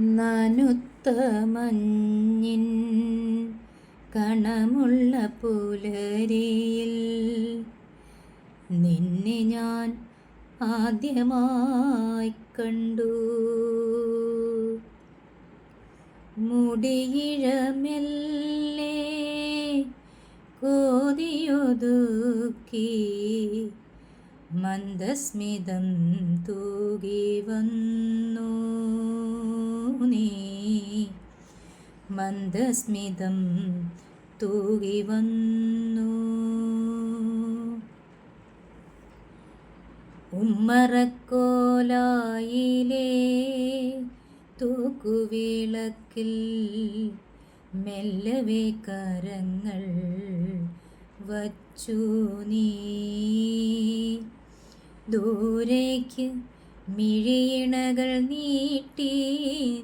നനുത്ത മഞ്ഞിൻ കണമുള്ള പുലരിയിൽ നിന്നെ ഞാൻ ആദ്യമായി കണ്ടു. മുടിയിഴമെല്ലേ? കോതിയൊതുക്കി മന്ദസ്മിതം തൂകി വന്നു. നീ. മന്ദസ്മിതം തൂകി വന്നു. ഉമ്മറക്കോലായിലേ തൂക്കുവിളക്കിൽ മെല്ലവേ കരങ്ങൾ വച്ചു നീ. ദൂരേക്ക് മിഴിയിണകൾ നീട്ടി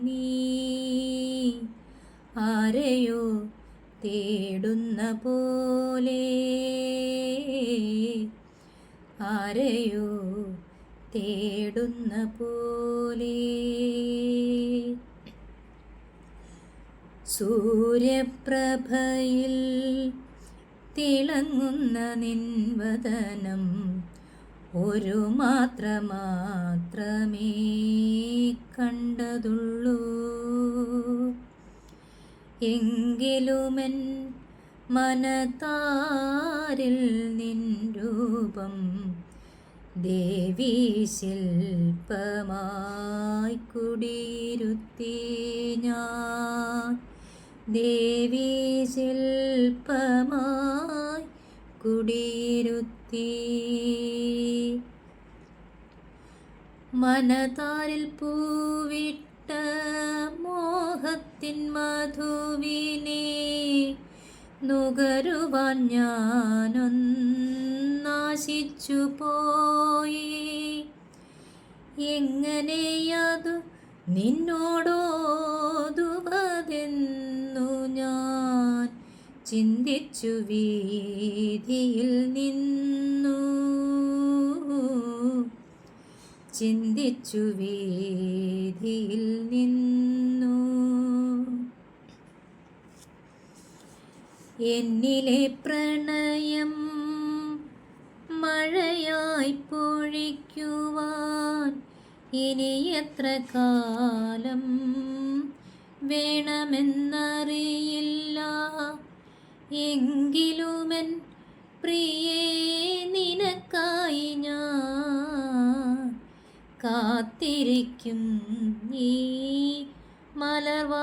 നീ ആരെയോ തേടുന്ന പോലെ ആരെയോ തേടുന്ന പോലെ സൂര്യപ്രഭയിൽ തിളങ്ങുന്ന നിൻവദനം ഒരു മാത്ര മാത്രമേ കണ്ടതുള്ളൂ. എങ്കിലുമെൻ മനതാരിൽ നിൻ രൂപം ദേവീ ശില്പമായി കുടിയിരുത്തി ഞാൻ. ദേവീ ശില്പമായി കുടിയിരുത്തി. മനതാരിൽ പൂവിട്ട മോഹത്തിൻ മധുവിനെ നുകരുവാൻ ഞാനൊന്നാശിച്ചു പോയി. എങ്ങനെയതു നിന്നോടോതുവതെന്നു ചിന്തിച്ചു വീതിയിൽ നിന്നു. ചിന്തിച്ചു വീതിയിൽ നിന്നു. എന്നിലെ പ്രണയം മഴയായി പൊഴിക്കുവാൻ ഇനി എത്ര കാലം വേണമെന്നറിയില്ല എങ്കിലുമെൻ പ്രിയേ നിനക്കായി ഞാൻ കാത്തിരിക്കും ഈ മലവാടികയിൽ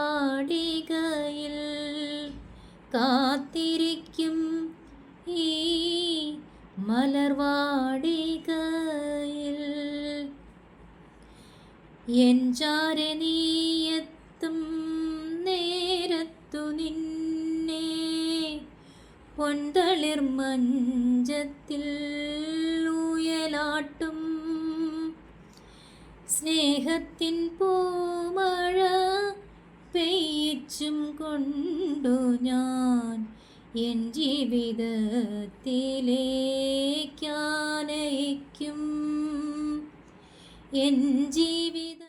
കാത്തിരിക്കും ഈ മലർവാടികയിൽ. എൻ ചാരനീയത്തും പൊന്തളിർ മഞ്ചത്തിൽ ഉയലാട്ടും. സ്നേഹത്തിൻ പൂമഴ പെയ്ച്ചും കൊണ്ടു ഞാൻ എൻ ജീവിതത്തിലേക്കാനയിക്കും എൻ ജീവിത